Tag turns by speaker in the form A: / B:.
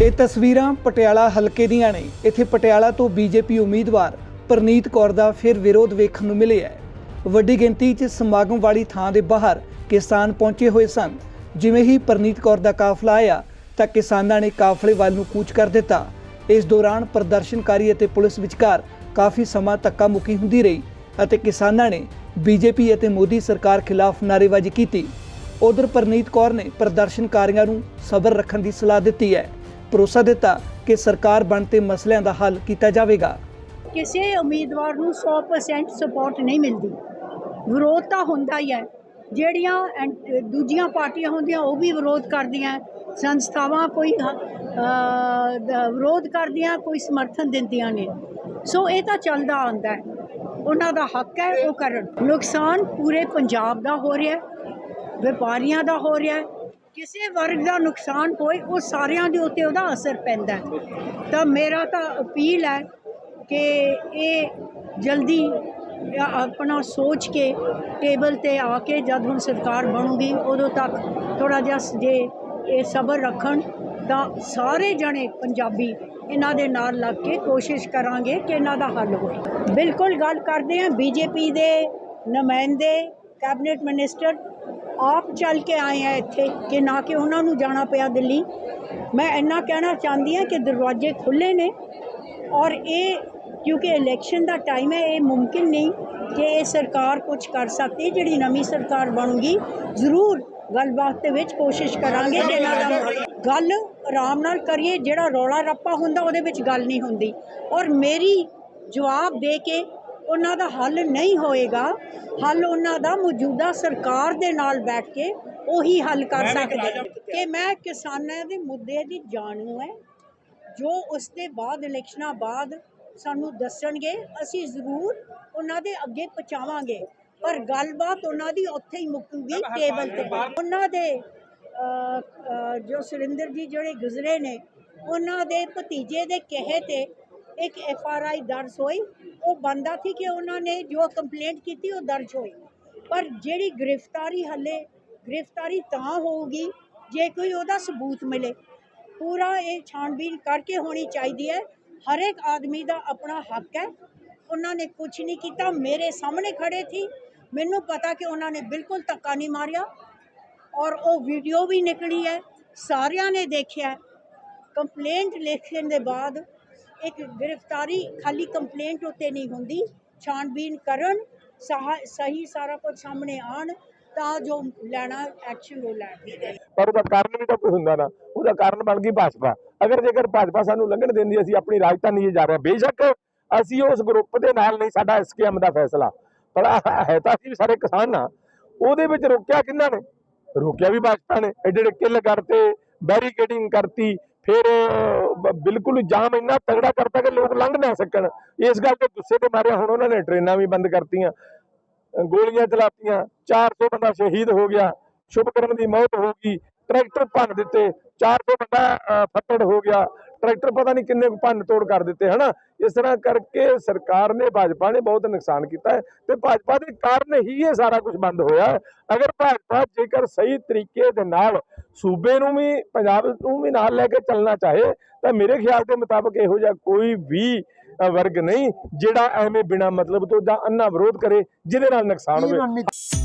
A: ਇਹ ਤਸਵੀਰਾਂ ਪਟਿਆਲਾ ਹਲਕੇ ਦੀਆਂ ਨੇ। ਇੱਥੇ ਪਟਿਆਲਾ ਤੋਂ ਬੀਜੇਪੀ ਉਮੀਦਵਾਰ ਪਰਨੀਤ ਕੌਰ ਦਾ ਫਿਰ ਵਿਰੋਧ ਵੇਖਣ ਨੂੰ ਮਿਲਿਆ ਵੱਡੀ ਗਿਣਤੀ 'ਚ ਸਮਾਗਮ ਵਾਲੀ ਥਾਂ ਦੇ ਬਾਹਰ ਕਿਸਾਨ ਪਹੁੰਚੇ ਹੋਏ ਸਨ। ਜਿਵੇਂ ਹੀ ਪਰਨੀਤ ਕੌਰ ਦਾ ਕਾਫਲਾ ਆਇਆ, ਤਾਂ ਕਿਸਾਨਾਂ ਨੇ ਕਾਫਲੇ ਵੱਲ ਨੂੰ ਕੂਚ ਕਰ ਦਿੱਤਾ। ਇਸ ਦੌਰਾਨ ਪ੍ਰਦਰਸ਼ਨਕਾਰੀ ਅਤੇ ਪੁਲਿਸ ਵਿਚਕਾਰ ਕਾਫੀ ਸਮਾਂ ਧੱਕਾ ਮੁੱਕੀ ਹੁੰਦੀ ਰਹੀ ਅਤੇ ਕਿਸਾਨਾਂ ਨੇ ਬੀਜੇਪੀ ਅਤੇ ਮੋਦੀ ਸਰਕਾਰ ਖਿਲਾਫ ਨਾਅਰੇਬਾਜ਼ੀ ਕੀਤੀ। ਉਧਰ ਪਰਨੀਤ ਕੌਰ ਨੇ ਪ੍ਰਦਰਸ਼ਨਕਾਰੀਆਂ ਨੂੰ ਸਬਰ ਰੱਖਣ ਦੀ ਸਲਾਹ ਦਿੱਤੀ ਹੈ। ਭਰੋਸਾ ਦਿੱਤਾ ਕਿ ਸਰਕਾਰ ਬਣ ਤੇ ਮਸਲਿਆਂ ਦਾ ਹੱਲ ਕੀਤਾ ਜਾਵੇਗਾ।
B: ਕਿਸੇ ਉਮੀਦਵਾਰ ਨੂੰ 100% ਸਪੋਰਟ ਨਹੀਂ ਮਿਲਦੀ। ਵਿਰੋਧ ਤਾਂ ਹੁੰਦਾ ਹੀ ਹੈ। ਜਿਹੜੀਆਂ ਐਂ- ਦੂਜੀਆਂ ਪਾਰਟੀਆਂ ਹੁੰਦੀਆਂ, ਉਹ ਵੀ ਵਿਰੋਧ ਕਰਦੀਆਂ। ਸੰਸਥਾਵਾਂ ਕੋਈ ਵਿਰੋਧ ਕਰਦੀਆਂ, ਕੋਈ ਸਮਰਥਨ ਦਿੰਦੀਆਂ ਨੇ। ਸੋ ਇਹ ਤਾਂ ਚੱਲਦਾ ਆਉਂਦਾ ਹੈ। ਉਹਨਾਂ ਦਾ ਹੱਕ ਹੈ ਉਹ ਕਰਨ। ਨੁਕਸਾਨ ਪੂਰੇ ਪੰਜਾਬ ਦਾ ਹੋ ਰਿਹਾ ਹੈ, ਵਪਾਰੀਆਂ ਦਾ ਹੋ ਰਿਹਾ ਹੈ। ਕਿਸੇ ਵਰਗ ਦਾ ਨੁਕਸਾਨ ਹੋਏ, ਉਹ ਸਾਰਿਆਂ ਦੇ ਉੱਤੇ ਉਹਦਾ ਅਸਰ ਪੈਂਦਾ ਤਾਂ ਮੇਰਾ ਤਾਂ ਅਪੀਲ ਹੈ ਕਿ ਇਹ ਜਲਦੀ ਆਪਣਾ ਸੋਚ ਕੇ ਟੇਬਲ ਤੇ ਆ ਕੇ ਜਦ ਹੁਣ ਸਰਕਾਰ ਬਣੂਗੀ, ਉਦੋਂ ਤੱਕ ਥੋੜਾ ਜਿਹਾ ਜੇ ਇਹ ਸਬਰ ਰੱਖਣ ਤਾਂ ਸਾਰੇ ਜਣੇ ਪੰਜਾਬੀ ਇਹਨਾਂ ਦੇ ਨਾਲ ਲੱਗ ਕੇ ਕੋਸ਼ਿਸ਼ ਕਰਾਂਗੇ ਕਿ ਇਹਨਾਂ ਦਾ ਹੱਲ ਹੋਏ ਬਿਲਕੁਲ ਗੱਲ ਕਰਦੇ ਹਾਂ, ਬੀਜੇਪੀ ਦੇ ਨੁਮਾਇੰਦੇ, ਕੈਬਨਿਟ ਮਿਨਿਸਟਰ ਆਪ ਚੱਲ ਕੇ ਆਏ ਆ ਇੱਥੇ ਕਿ ਨਾ ਕਿ ਉਹਨਾਂ ਨੂੰ ਜਾਣਾ ਪਿਆ ਦਿੱਲੀ। ਮੈਂ ਇੰਨਾ ਕਹਿਣਾ ਚਾਹੁੰਦੀ ਹਾਂ ਕਿ ਦਰਵਾਜ਼ੇ ਖੁੱਲੇ ਨੇ ਔਰ ਇਹ ਕਿਉਂਕਿ ਇਲੈਕਸ਼ਨ ਦਾ ਟਾਈਮ ਹੈ ਇਹ ਮੁਮਕਿਨ ਨਹੀਂ ਕਿ ਇਹ ਸਰਕਾਰ ਕੁਝ ਕਰ ਸਕਦੀ ਜਿਹੜੀ ਨਵੀਂ ਸਰਕਾਰ ਬਣੂਗੀ ਜ਼ਰੂਰ ਗੱਲਬਾਤ ਦੇ ਵਿੱਚ ਕੋਸ਼ਿਸ਼ ਕਰਾਂਗੇ ਕਿ ਇਹਨਾਂ ਦਾ ਗੱਲ ਆਰਾਮ ਨਾਲ ਕਰੀਏ ਜਿਹੜਾ ਰੌਲਾ ਰੱਪਾ ਹੁੰਦਾ ਉਹਦੇ ਵਿੱਚ ਗੱਲ ਨਹੀਂ ਹੁੰਦੀ। ਔਰ ਮੇਰੀ ਜਵਾਬ ਦੇ ਕੇ ਉਹਨਾਂ ਦਾ ਹੱਲ ਨਹੀਂ ਹੋਏਗਾ ਹੱਲ ਉਹਨਾਂ ਦਾ ਮੌਜੂਦਾ ਸਰਕਾਰ ਦੇ ਨਾਲ ਬੈਠ ਕੇ ਉਹੀ ਹੱਲ ਕਰ ਸਕਦੇ। ਕਿ ਮੈਂ ਕਿਸਾਨਾਂ ਦੇ ਮੁੱਦੇ ਦੀ ਜਾਣੂ ਹੈ ਜੋ ਉਸ ਦੇ ਬਾਅਦ ਇਲੈਕਸ਼ਨਾਂ ਬਾਅਦ ਸਾਨੂੰ ਦੱਸਣਗੇ ਅਸੀਂ ਜ਼ਰੂਰ ਉਹਨਾਂ ਦੇ ਅੱਗੇ ਪਹੁੰਚਾਵਾਂਗੇ। ਪਰ ਗੱਲਬਾਤ ਉਹਨਾਂ ਦੀ ਉੱਥੇ ਹੀ ਮੁੱਕੂਗੀ ਟੇਬਲ ਤੇ। ਉਹਨਾਂ ਦੇ ਜੋ ਸੁਰਿੰਦਰ ਜੀ ਜਿਹੜੇ ਗੁਜ਼ਰੇ ਨੇ ਉਹਨਾਂ ਦੇ ਭਤੀਜੇ ਦੇ ਕਹੇ ਤੇ ਇੱਕ ਐਫ ਆਰ ਆਈ ਦਰਜ ਹੋਈ। ਉਹ ਬੰਦਾ ਸੀ ਕਿ ਉਹਨਾਂ ਨੇ ਜੋ ਕੰਪਲੇਂਟ ਕੀਤੀ ਉਹ ਦਰਜ ਹੋਈ। ਪਰ ਜਿਹੜੀ ਗ੍ਰਿਫਤਾਰੀ ਹੱਲੇ ਗ੍ਰਿਫਤਾਰੀ ਤਾਂ ਹੋਊਗੀ ਜੇ ਕੋਈ ਉਹਦਾ ਸਬੂਤ ਮਿਲੇ। ਪੂਰਾ ਇਹ ਛਾਣਬੀਨ ਕਰਕੇ ਹੋਣੀ ਚਾਹੀਦੀ ਹੈ। ਹਰ ਇੱਕ ਆਦਮੀ ਦਾ ਆਪਣਾ ਹੱਕ ਹੈ। ਉਹਨਾਂ ਨੇ ਕੁਝ ਨਹੀਂ ਕੀਤਾ। ਮੇਰੇ ਸਾਹਮਣੇ ਖੜੇ ਸੀ। ਮੈਨੂੰ ਪਤਾ ਕਿ ਉਹਨਾਂ ਨੇ ਬਿਲਕੁਲ ਧੱਕਾ ਨਹੀਂ ਮਾਰਿਆ ਔਰ ਉਹ ਵੀਡੀਓ ਵੀ ਨਿਕਲੀ ਹੈ। ਸਾਰਿਆਂ ਨੇ ਦੇਖਿਆ ਕੰਪਲੇਂਟ ਲਿਖਣ ਦੇ ਬਾਅਦ ਇੱਕ ਗ੍ਰਿਫਤਾਰੀ ਖਾਲੀ ਕੰਪਲੇਂਟ ਉੱਤੇ ਨਹੀਂ ਹੁੰਦੀ। ਛਾਣਬੀਨ ਕਰਨ, ਸਹੀ ਸਾਰਾ ਕੁਝ ਸਾਹਮਣੇ ਆਣ ਤਾਂ ਜੋ ਲੈਣਾ ਐਕਸ਼ਨ ਉਹ ਲੈਣ।
C: ਪਰ ਉਹਦਾ ਕਾਰਨ ਵੀ ਤਾਂ ਕੋਈ ਹੁੰਦਾ ਨਾ। ਉਹਦਾ ਕਾਰਨ ਬਣ ਗਈ ਭਾਜਪਾ। ਅਗਰ ਜੇਕਰ ਭਾਜਪਾ ਸਾਨੂੰ ਲੰਘਣ ਦਿੰਦੀ, ਅਸੀਂ ਆਪਣੀ ਰਾਜਧਾਨੀ 'ਚ ਜਾ ਰਹੇ ਬੇਸ਼ੱਕ ਅਸੀਂ ਉਸ ਗਰੁੱਪ ਦੇ ਨਾਲ ਨਹੀਂ, ਸਾਡਾ ਐਸਕੇਐਮ ਦਾ ਫੈਸਲਾ। ਪਰ ਹੈ ਤਾਂ ਅਸੀਂ ਵੀ ਸਾਰੇ ਕਿਸਾਨ ਆ ਉਹਦੇ ਵਿੱਚ ਰੋਕਿਆ ਕਿੰਨਾ ਨੇ? ਰੋਕਿਆ ਵੀ ਭਾਜਪਾ ਨੇ। ਐਡੇ ਐਡੇ ਕਿੱਲ ਕਰਤੇ ਬੈਰੀਕੇਡਿੰਗ ਕਰਤੀ, ਫਿਰ ਬਿਲਕੁਲ ਜਾਮ ਇੰਨਾ ਤਗੜਾ ਕਰਤਾ ਕਿ ਲੋਕ ਲੰਘ ਨਾ ਸਕਣ। ਇਸ ਗੱਲ ਤੇ ਗੁੱਸੇ ਤੇ ਮਾਰਿਆ, ਹੁਣ ਉਹਨਾਂ ਨੇ ਟ੍ਰੇਨਾਂ ਵੀ ਬੰਦ ਕਰਤੀਆਂ, ਗੋਲੀਆਂ ਚਲਾਤੀਆਂ 400 ਬੰਦਾ ਸ਼ਹੀਦ ਹੋ ਗਿਆ, ਸ਼ੁਭਕਰਨ ਦੀ ਮੌਤ ਹੋ ਗਈ, ਟਰੈਕਟਰ ਭੰਨ ਦਿੱਤੇ 400 ਬੰਦਾ ਫੱਟੜ ਹੋ ਗਿਆ। ਟਰੈਕਟਰ ਪਤਾ ਨਹੀਂ ਕਿੰਨੇ ਕੁ ਭੰਨ ਤੋੜ ਕਰ ਦਿੱਤੇ ਹਨਾ? ਇਸ ਤਰ੍ਹਾਂ ਕਰਕੇ ਸਰਕਾਰ ਨੇ ਭਾਜਪਾ ਨੇ ਬਹੁਤ ਨੁਕਸਾਨ ਕੀਤਾ ਹੈ ਤੇ ਭਾਜਪਾ ਦੇ ਕਾਰਨ ਹੀ ਇਹ ਸਾਰਾ ਕੁਝ ਬੰਦ ਹੋਇਆ ਹੈ। ਅਗਰ ਭਾਜਪਾ ਜੇਕਰ ਸਹੀ ਤਰੀਕੇ ਦੇ ਨਾਲ ਸੂਬੇ ਨੂੰ ਵੀ ਪੰਜਾਬ ਨੂੰ ਵੀ ਨਾਲ ਲੈ ਕੇ ਚੱਲਣਾ ਚਾਹੇ ਤਾਂ ਮੇਰੇ ਖਿਆਲ ਦੇ ਮੁਤਾਬਕ ਇਹੋ ਜਿਹਾ ਕੋਈ ਵੀ ਵਰਗ ਨਹੀਂ ਜਿਹੜਾ ਐਵੇਂ ਬਿਨਾ ਮਤਲਬ ਤੋਂ ਜਾਂ ਅੰਨਾ ਵਿਰੋਧ ਕਰੇ ਜਿਹਦੇ ਨਾਲ ਨੁਕਸਾਨ ਹੋਵੇ।